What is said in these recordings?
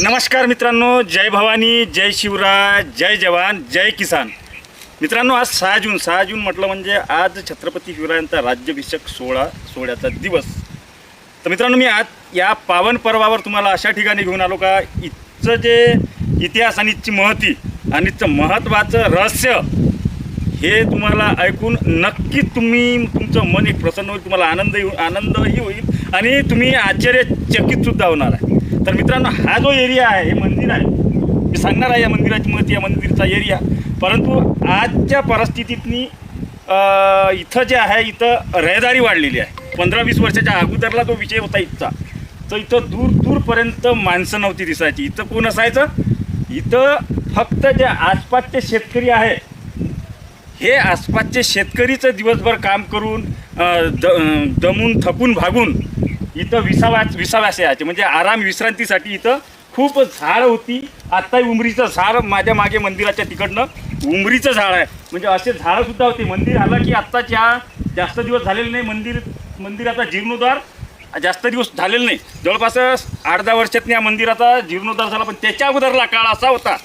नमस्कार मित्रांनो जय भवानी जय शिवराय जय जवान जय किसान. मित्रांनो आज सहा जून सहा जून म्हटलं म्हणजे आज छत्रपती शिवरायांचा राज्याभिषेक सोहळा सोहळ्याचा दिवस. तर मित्रांनो मी आज या पावन पर्वावर तुम्हाला अशा ठिकाणी घेऊन आलो का? इथचं जे इतिहास आणि इथची महती आणि इथचं महत्त्वाचं रहस्य हे तुम्हाला ऐकून नक्कीच तुम्ही तुमचं मन एक प्रसन्न होईल तुम्हाला आनंद येऊ आनंदही होईल आणि तुम्ही आश्चर्यचकितसुद्धा होणार आहे. तर मित्रांनो हा जो एरिया आहे हे मंदिर आहे. मी सांगणार आहे या मंदिराची महती या मंदिरचा एरिया परंतु आजच्या परिस्थितीतनी इथं जे आहे इथं रहदारी वाढलेली आहे. पंधरा वीस वर्षाच्या अगोदरला जो विषय होता इथचा. तर इथं दूर दूरपर्यंत माणसं नव्हती दिसायची. इथं कोण असायचं? इथं फक्त जे आसपासचे शेतकरी आहे हे आसपासचे शेतकरीचं दिवसभर काम करून द दमून थकून भागून इथं विसावा विसाव्याशयाचे म्हणजे आराम विश्रांतीसाठी इथं खूप झाड होती. आत्ताही उमरीचं झाड माझ्या मागे मंदिराच्या तिकडनं उमरीचं झाड आहे. म्हणजे असे झाडंसुद्धा होते. मंदिर आलं की आत्ताच्या जास्त दिवस झालेले नाही. मंदिर मंदिराचा जीर्णोद्धार जास्त दिवस झालेला नाही. जवळपास आठ दहा वर्षात या मंदिराचा जीर्णोद्धार झाला. पण त्याच्या अगोदरला काळ असा होता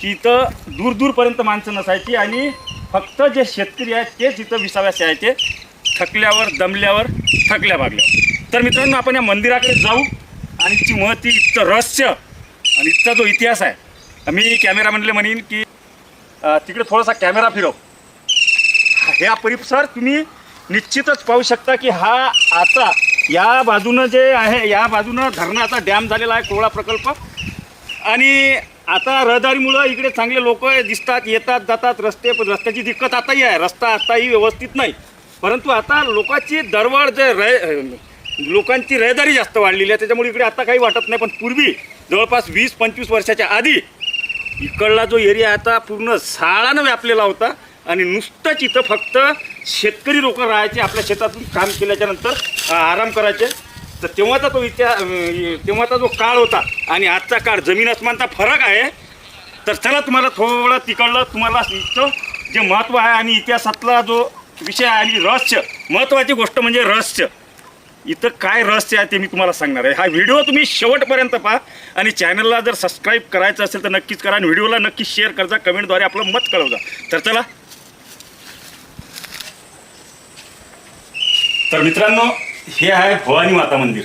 की इथं दूर दूरपर्यंत माणसं नसायची आणि फक्त जे शेतकरी आहेत तेच इथं विसाव्यास यायचे. थकल्यावर दमल्यावर थकल्या भागल्यावर. तर मित्रांनो आपण या मंदिराकडे जाऊ आणि इथची महती इथचं रहस्य आणि इथचा जो इतिहास आहे मी कॅमेरा म्हणले म्हणेन की तिकडे थोडासा कॅमेरा फिरव. ह्या परिसर तुम्ही निश्चितच पाहू शकता की हा आता या बाजूनं जे आहे या बाजूनं धरणाचा डॅम झालेला आहे कोळा प्रकल्प. आणि आता रहदारीमुळं इकडे चांगले लोक दिसतात येतात जातात रस्ते पण रस्त्याची दिक्कत आताही आहे रस्ता आताही व्यवस्थित नाही. परंतु आता लोकांची दरवळ जे रय लोकांची रहदारी जास्त वाढलेली आहे. त्याच्यामुळे इकडे आता काही वाटत नाही पण पूर्वी जवळपास वीस पंचवीस वर्षाच्या आधी इकडला जो एरिया आता पूर्ण साळानं व्यापलेला होता आणि नुसतंच इथं फक्त शेतकरी लोक राहायचे आपल्या शेतातून काम केल्याच्यानंतर आराम करायचे. तर तेव्हाचा तो इतिहास तेव्हाचा जो काळ होता आणि आजचा काळ जमीन अस्मानचा फरक आहे. तर चला तुम्हाला थोडं तिकडलं तुम्हाला इथं जे महत्त्व आहे आणि इतिहासातला जो विषय आहे आणि रहस्य महत्त्वाची गोष्ट म्हणजे रहस्य. इथं काय रहस्य आहे ते मी तुम्हाला सांगणार आहे. हा व्हिडिओ तुम्ही शेवटपर्यंत पहा आणि चॅनलला जर सबस्क्राईब करायचं असेल तर नक्कीच करा आणि व्हिडिओला नक्की शेअर करजा कमेंटद्वारे आपलं मत कळवजा. तर चला. तर मित्रांनो हे आहे भवानी माता मंदिर.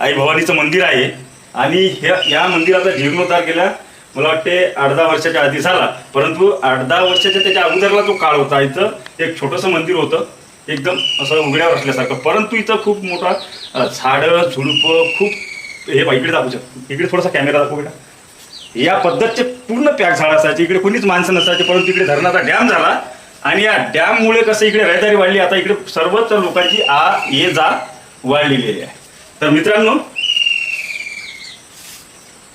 आई भवानीचं मंदिर आहे आणि हे या मंदिराचा जीर्णोद्धार केला. मला वाटते आठ दहा वर्षाच्या आधी झाला. परंतु आठ दहा वर्षाच्या त्याच्या अगोदरला जो काळ होता इथं. एक छोटंसं मंदिर होतं. एकदम असं उघड्यावर असल्यासारखं. परंतु इथं खूप मोठा झाडं झुडपं खूप हे इकडे दाखवू शकतो. इकडे थोडासा कॅमेरा दाखवू बेटा या पद्धतचे पूर्ण पॅक झाड असायचे. इकडे कोणीच माणसं नसायचे परंतु इकडे धरणाचा डॅम झाला. आणि या डॅममुळे कसं इकडे रहदारी वाढली आता इकडे सर्वच लोकांची आ ये जा वाढलेली आहे. तर मित्रांनो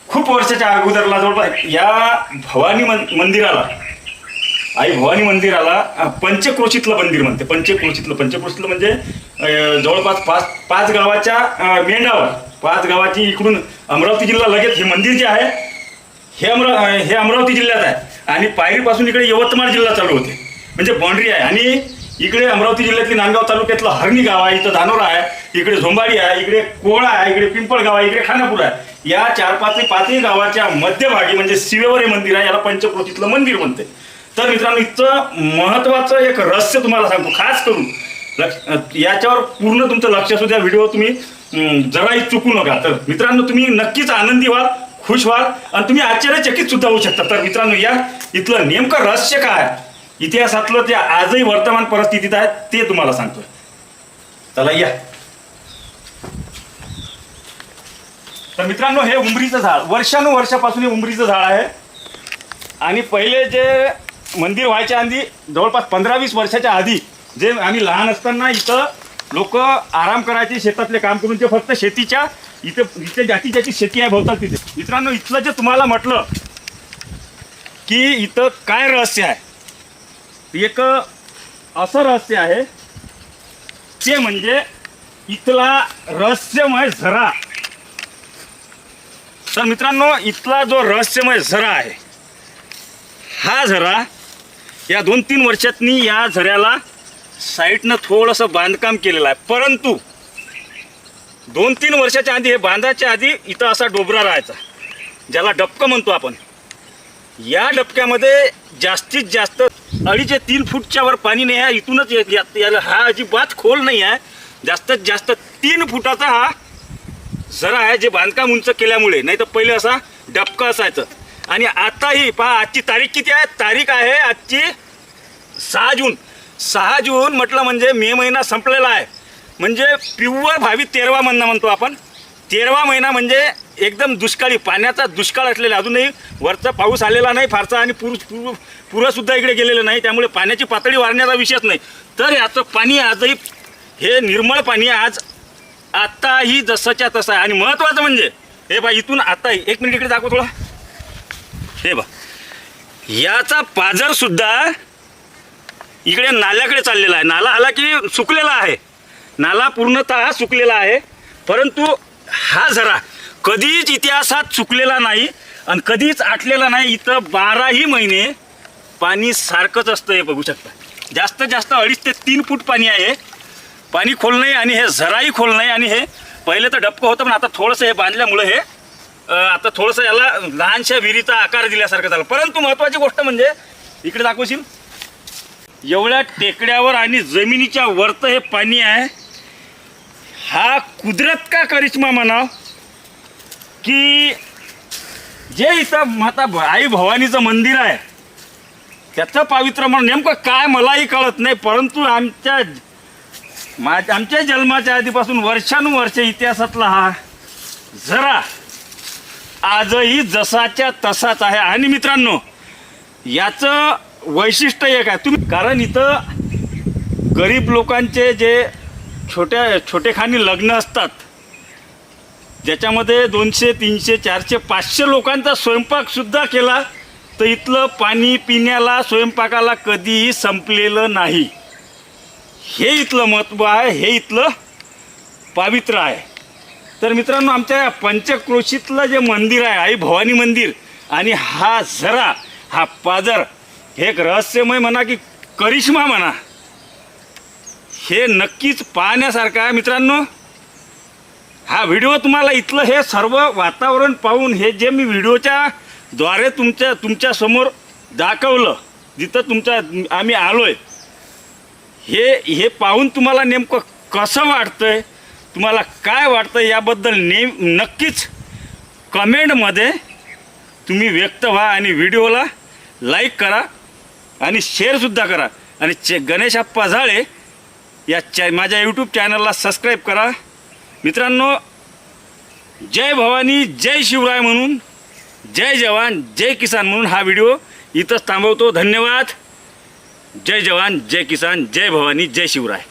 खूप वर्षाच्या अगोदरला जवळपास या भवानी मन मंदिराला आई भवानी मंदिराला पंचक्रोशीतलं मंदिर म्हणते. पंचक्रोशीतलं पंचक्रोशीतलं म्हणजे जवळपास पाच पाच गावाच्या मेंढावर पाच गावाची इकडून अमरावती जिल्हा लगेच हे मंदिर जे आहे हे अमरा हे अमरावती जिल्ह्यात आहे. आणि पायरीपासून इकडे यवतमाळ जिल्हा चालू होते. म्हणजे बाँड्री आहे. आणि इकडे अमरावती जिल्ह्यातली नांदगाव तालुक्यातलं हरणी गाव आहे इथं धानोरा आहे इकडे झोंबाडी आहे इकडे कोळा आहे इकडे पिंपळगाव आहे इकडे खानापूर आहे. या चार पाच पाचही गावाच्या मध्यभागी म्हणजे शिवेवर हे मंदिर आहे याला पंचक्रोशीतलं मंदिर म्हणते. तर मित्रांनो इथचं महत्त्वाचं एक रहस्य तुम्हाला सांगतो. खास करून लक्ष याच्यावर पूर्ण तुमचं लक्ष असू द्या व्हिडिओ तुम्ही जराही चुकू नका. तर मित्रांनो तुम्ही नक्कीच आनंदी व्हाल खुश व्हाल आणि तुम्ही आश्चर्यचकित सुद्धा होऊ शकता. तर मित्रांनो या इथलं नेमकं रहस्य काय? इतिहासातलं ते आजही वर्तमान परिस्थितीत आहे ते तुम्हाला सांगतोय. चला या. तर मित्रांनो हे उंबरीचं झाड. वर्षानुवर्षापासून हे उंबरीचं झाड आहे. आणि पहिले जे मंदिर व्हायच्या आधी जवळपास पंधरा वीस वर्षाच्या आधी जे आम्ही लहान असताना इथं लोक आराम करायचे शेतातले काम करून ते फक्त शेतीच्या इथे इथे ज्याची ज्याची शेती आहे भोवतात तिथे. मित्रांनो इथलं जे तुम्हाला म्हटलं की इथं काय रहस्य आहे? एक असं रहस्य आहे ते म्हणजे इथला रहस्यमय झरा. तर मित्रांनो इथला जो रहस्यमय झरा आहे हा झरा या दोन तीन वर्षातनी या झऱ्याला साईडनं थोडंसं बांधकाम केलेलं आहे. परंतु दोन तीन वर्षाच्या आधी हे बांधाच्या आधी इथं असा डोबरा राहायचा ज्याला डबकं म्हणतो आपण. या डबक्यामध्ये जास्तीत जास्त अडीचे तीन फूटच्या वर पाणी नाही आहे इथूनच येत याला हा अजिबात खोल नाही आहे. जास्तीत जास्त तीन फुटाचा हा झरा आहे जे बांधकाम उंच केल्यामुळे. नाही तर पहिले असा डबका असायचं. आणि आताही पहा आजची तारीख किती आहे? तारीख आहे आजची सहा जून. सहा जून म्हटलं म्हणजे मे महिना संपलेला आहे. म्हणजे पिव्वर भावी तेरवा महिना म्हणतो आपण. तेरवा महिना म्हणजे एकदम दुष्काळी पाण्याचा दुष्काळ असलेला अजूनही वरचा पाऊस आलेला नाही फारसा आणि पूर पूर पुरंसुद्धा इकडे गेलेलं नाही. त्यामुळे पाण्याची पातळी वाढण्याचा विषयच नाही. तर याचं पाणी आजही हे निर्मळ पाणी आज आत्ताही जसंच्या तसं आहे. आणि महत्त्वाचं म्हणजे हे बा इथून आत्ताही एक मिनिट इकडे दाखव थोडा. हे बा याचा पाझरसुद्धा इकडे नाल्याकडे चाललेला आहे. नाला आला की सुकलेला आहे. नाला पूर्णतः सुकलेला आहे. परंतु हा झरा कधीच इतिहासात चुकलेला नाही आणि कधीच आटलेला नाही. इथं बाराही महिने पाणी सारखंच असतं हे बघू शकता. जास्त जास्त अडीच ते तीन फूट पाणी आहे. पाणी खोल नाही आणि हे झराही खोल नाही आणि हे पहिले तर डबकं होतं पण आता थोडंसं हे बांधल्यामुळं हे आता थोडंसं याला लहानशा विहिरीचा आकार दिल्यासारखं झालं. परंतु महत्त्वाची गोष्ट म्हणजे इकडे दाखवशील? एवढ्या टेकड्यावर आणि जमिनीच्या वरतं हे पाणी आहे. हा कुदरत का करिश्मा म्हणाव की जे इथं माता आई भवानीचं मंदिर आहे त्याचं पावित्र्य म्हणून. नेमकं काय मलाही कळत नाही परंतु आमच्या मा आमच्या जन्माच्या आधीपासून वर्षानुवर्ष इतिहासातला हा जरा आजही जसाच्या तसाच आहे. आणि मित्रांनो याचं वैशिष्ट्य एक आहे. तुम्ही कारण इथं गरीब लोकांचे जे छोट्या छोटेखानी लग्न असतात ज्याच्यामध्ये दोनशे तीनशे चारशे पाचशे लोकांचा स्वयंपाकसुद्धा केला तर इथलं पाणी पिण्याला स्वयंपाकाला कधीही संपलेलं नाही. हे इथलं महत्त्व आहे. हे इथलं पावित्र्य आहे. तर मित्रांनो आमच्या पंचक्रोशीतलं जे मंदिर आहे आई भवानी मंदिर आणि हा झरा हा पाजर हे एक रहस्यमय म्हणा की करिश्मा म्हणा हे नक्कीच पाहण्यासारखं आहे मित्रांनो. हा व्हिडिओ तुम्हाला इथलं हे सर्व वातावरण पाहून हे जे मी व्हिडिओच्या द्वारे तुमच्या तुमच्यासमोर दाखवलं जिथं तुमच्या आम्ही आलोय हे हे पाहून तुम्हाला नेमकं कसं वाटतंय? तुम्हाला काय वाटतं याबद्दल नेम नक्कीच कमेंटमध्ये तुम्ही व्यक्त व्हा आणि व्हिडिओला लाईक करा आणि शेअरसुद्धा करा. आणि चे गणेश अप्पा झाळे या चॅ माझ्या यूट्यूब चॅनलला सबस्क्राईब करा. मित्रांनो जय भवानी जय शिवराय म्हणून जय जवान जय किसान म्हणून हा व्हिडिओ इथंच थांबवतो. धन्यवाद. जय जवान जय किसान जय भवानी जय शिवराय.